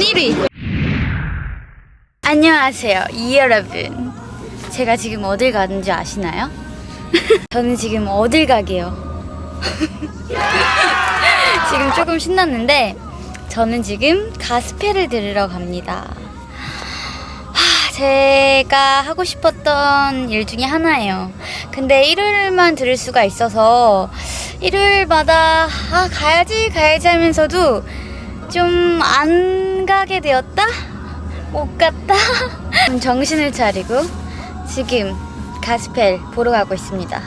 마음으론 1위. 안녕하세요, 이 여러분. 제가 지금 어딜 가는지 아시나요? 저는 지금 어딜 가게요. 지금 조금 신났는데 저는 지금 가스펠을 들으러 갑니다. 하, 제가 하고 싶었던 일 중에 하나예요. 근데 일요일만 들을 수가 있어서 일요일마다 아 가야지 가야지 하면서도 좀안 가게 되었다? 못 갔다? 좀 정신을 차리고 지금 가스펠 보러 가고 있습니다.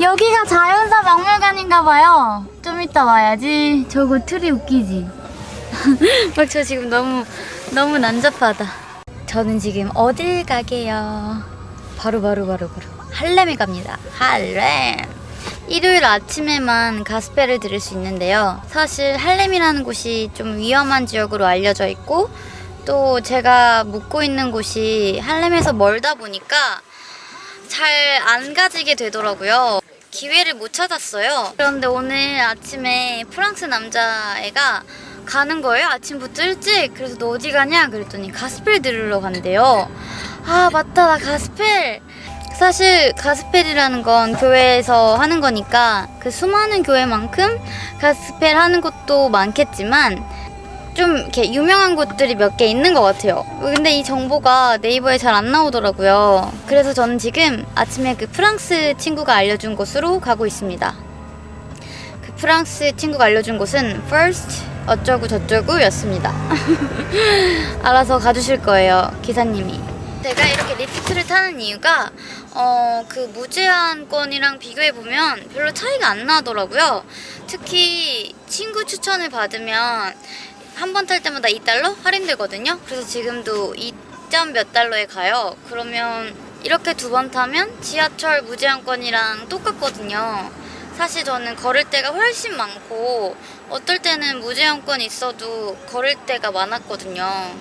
여기가 자연사 박물관인가 봐요. 좀 이따 와야지. 저거 틀이 웃기지. 막 저 지금 너무 너무 난잡하다. 저는 지금 어딜 가게요? 바로 바로 바로 바로 할렘에 갑니다. 할렘. 일요일 아침에만 가스펠을 들을 수 있는데요. 사실 할렘이라는 곳이 좀 위험한 지역으로 알려져 있고 또 제가 묵고 있는 곳이 할렘에서 멀다 보니까 잘 안 가지게 되더라고요. 기회를 못 찾았어요. 그런데 오늘 아침에 프랑스 남자애가 가는 거예요. 아침부터 일찍. 그래서 너 어디 가냐? 그랬더니 가스펠 들으러 간대요. 아, 맞다. 나 가스펠. 사실 가스펠이라는 건 교회에서 하는 거니까 그 수많은 교회만큼 가스펠 하는 곳도 많겠지만 좀 이렇게 유명한 곳들이 몇 개 있는 것 같아요. 근데 이 정보가 네이버에 잘 안 나오더라고요. 그래서 저는 지금 아침에 그 프랑스 친구가 알려준 곳으로 가고 있습니다. 그 프랑스 친구가 알려준 곳은 First 어쩌고 저쩌고 였습니다. 알아서 가주실 거예요, 기사님이. 제가 이렇게 리프트를 타는 이유가 어, 그 무제한권이랑 비교해 보면 별로 차이가 안 나더라고요. 특히 친구 추천을 받으면 한 번 탈 때마다 2달러 할인되거든요. 그래서 지금도 2점 몇 달러에 가요. 그러면 이렇게 두 번 타면 지하철 무제한권이랑 똑같거든요. 사실 저는 걸을 때가 훨씬 많고 어떨 때는 무제한권 있어도 걸을 때가 많았거든요.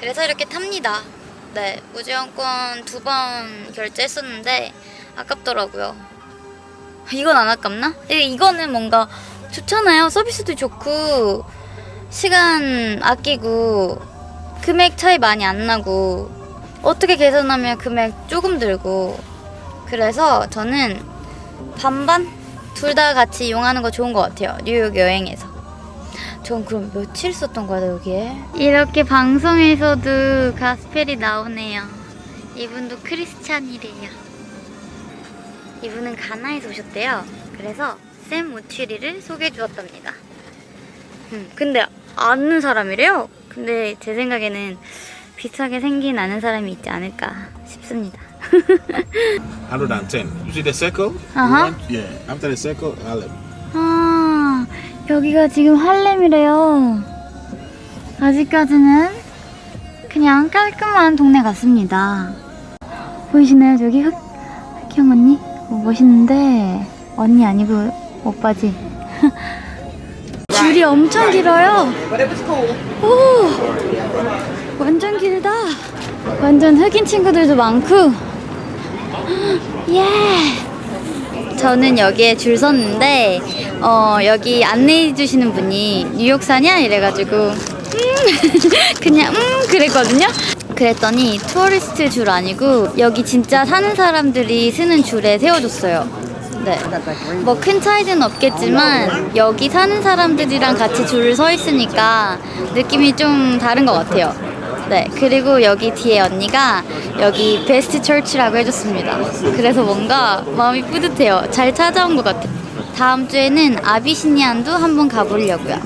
그래서 이렇게 탑니다. 네, 무제한권 두 번 결제했었는데 아깝더라고요. 이건 안 아깝나? 이- 이거는 뭔가 좋잖아요. 서비스도 좋고 시간 아끼고 금액 차이 많이 안 나고 어떻게 계산하면 금액 조금 들고 그래서 저는 반반 둘 다 같이 이용하는 거 좋은 것 같아요. 뉴욕 여행에서. 전 그럼 며칠 썼던 거야 여기에? 이렇게 방송에서도 가스펠이 나오네요. 이분도 크리스찬이래요. 이분은 가나에서 오셨대요. 그래서 샘 모추리를 소개해 주었답니다. 음, 근데 아는 사람이래요. 근데 제 생각에는 비슷하게 생긴 아는 사람이 있지 않을까 싶습니다. 110. You see the circle? Uh-huh. Yeah. After the circle. 아, 여기가 지금 할렘이래요. 아직까지는 그냥 깔끔한 동네 같습니다. 보이시나요? 저기 흑, 흑형 언니? 어, 멋있는데, 언니 아니고 오빠지. 줄이 엄청 길어요. 오, 완전 길다. 완전 흑인 친구들도 많고. 예. 저는 여기에 줄 섰는데 어 여기 안내해 주시는 분이 뉴욕 사냐 이래가지고 음 그냥 음 그랬거든요. 그랬더니 투어리스트 줄 아니고 여기 진짜 사는 사람들이 쓰는 줄에 세워줬어요. 네. 뭐 큰 차이는 없겠지만 여기 사는 사람들이랑 같이 줄을 서 있으니까 느낌이 좀 다른 것 같아요. 네. 그리고 여기 뒤에 언니가 여기 베스트 철치라고 해줬습니다. 그래서 뭔가 마음이 뿌듯해요. 잘 찾아온 것 같아요. 다음 주에는 아비시니안도 한번 가보려고요.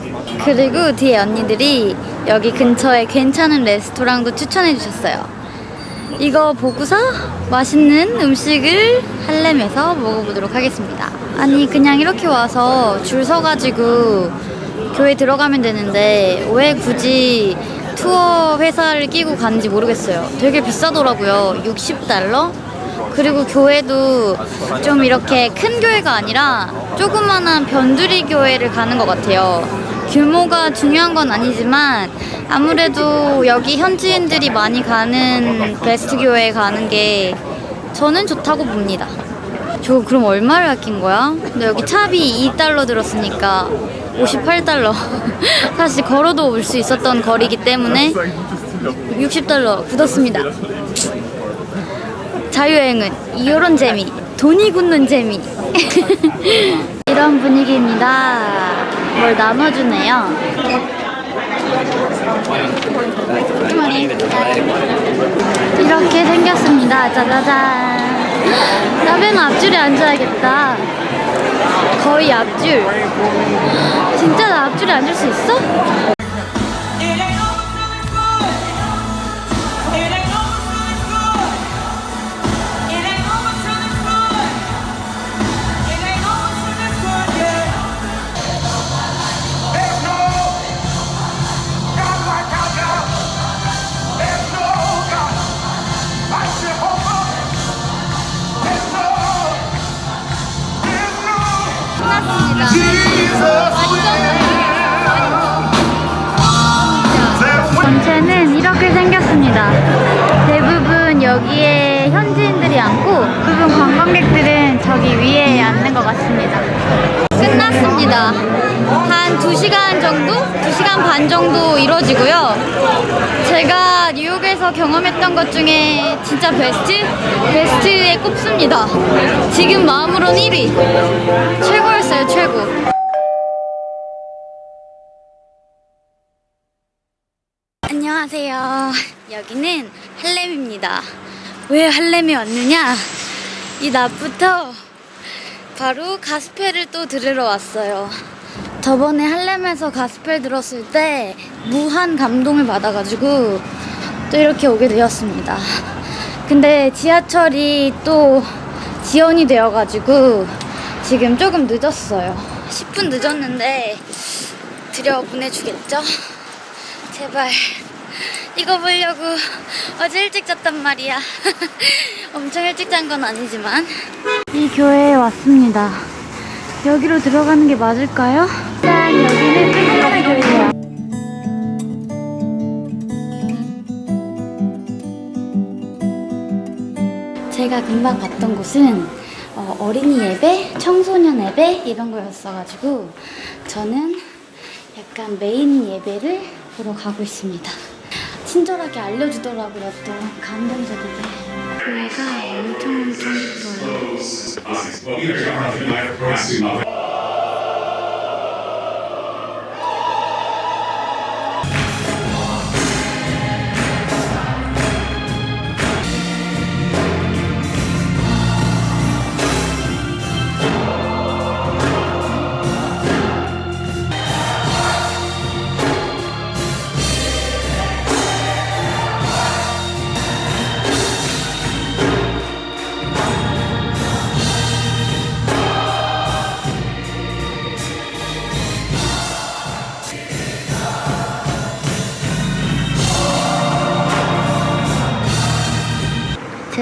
그리고 뒤에 언니들이 여기 근처에 괜찮은 레스토랑도 추천해 주셨어요. 이거 보고서 맛있는 음식을 할렘에서 먹어보도록 하겠습니다. 아니 그냥 이렇게 와서 줄 서가지고 교회 들어가면 되는데 왜 굳이 투어 회사를 끼고 가는지 모르겠어요. 되게 비싸더라고요. 60달러? 그리고 교회도 좀 이렇게 큰 교회가 아니라 조그만한 변두리 교회를 가는 것 같아요. 규모가 중요한 건 아니지만 아무래도 여기 현지인들이 많이 가는 베스트 교회에 가는 게 저는 좋다고 봅니다. 저 그럼 얼마를 아낀 거야? 근데 여기 차비 2달러 들었으니까 58달러. 사실 걸어도 올 수 있었던 거리이기 때문에 60달러 굳었습니다. 자유여행은 이런 재미, 돈이 굳는 재미. 이런 분위기입니다. 뭘 나눠주네요. 이렇게 생겼습니다. 짜자잔. 나베는 앞줄에 앉아야겠다. 거의 앞줄. 진짜 나 앞줄에 앉을 수 있어? 전체는 이렇게 생겼습니다. 대부분 여기에 현지인들이 앉고 부분 관광객들은 저기 위에 앉는 것 같습니다. 끝났습니다. 한 2시간 정도? 2시간 반 정도 이루어지고요. 제가 뉴욕에서 경험했던 것 중에 진짜 베스트? 베스트에 꼽습니다. 지금 마음으론 1위. 최고였어요, 최고. 안녕하세요. 여기는 할렘입니다. 왜 할렘에 왔느냐? 이 낮부터 바로 가스펠을 또 들으러 왔어요. 저번에 할렘에서 가스펠 들었을 때 무한 감동을 받아가지고 또 이렇게 오게 되었습니다. 근데 지하철이 또 지연이 되어가지고 지금 조금 늦었어요. 10분 늦었는데 들여 보내주겠죠? 제발 이거 보려고 어제 일찍 잤단 말이야. 엄청 일찍 잔 건 아니지만 이 교회에 왔습니다. 여기로 들어가는 게 맞을까요? 짠 여기는 크리스마스 교회예요. 제가 금방 갔던 곳은 어, 린이 예배, 청소년 예배 이런 거였어가지고 저는 약간 메인 예배를 보러 가고 있습니다. 친절하게 알려주더라고요 또 감동적이게. 교회가 엄청 엄청 예뻐요.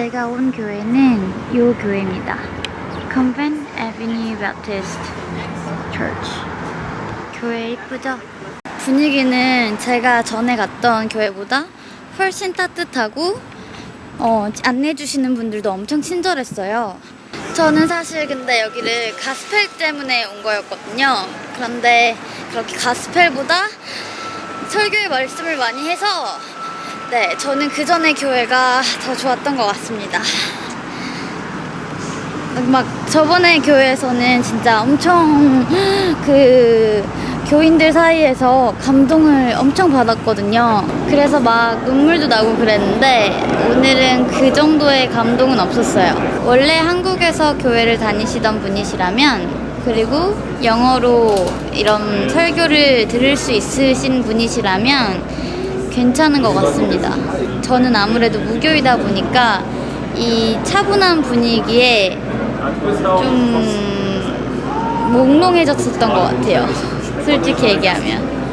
제가 온 교회는 이 교회입니다. Convent Avenue Baptist Church. 교회 이쁘죠? 분위기는 제가 전에 갔던 교회보다 훨씬 따뜻하고 어, 안내해 주시는 분들도 엄청 친절했어요. 저는 사실 근데 여기를 가스펠 때문에 온 거였거든요. 그런데 그렇게 가스펠보다 설교의 말씀을 많이 해서 네, 저는 그 전에 교회가 더 좋았던 것 같습니다. 막 저번에 교회에서는 진짜 엄청 그 교인들 사이에서 감동을 엄청 받았거든요. 그래서 막 눈물도 나고 그랬는데 오늘은 그 정도의 감동은 없었어요. 원래 한국에서 교회를 다니시던 분이시라면 그리고 영어로 이런 설교를 들을 수 있으신 분이시라면 괜찮은 것 같습니다. 저는 아무래도 무교이다 보니까 이 차분한 분위기에 좀 몽롱해졌었던 것 같아요. 솔직히 얘기하면.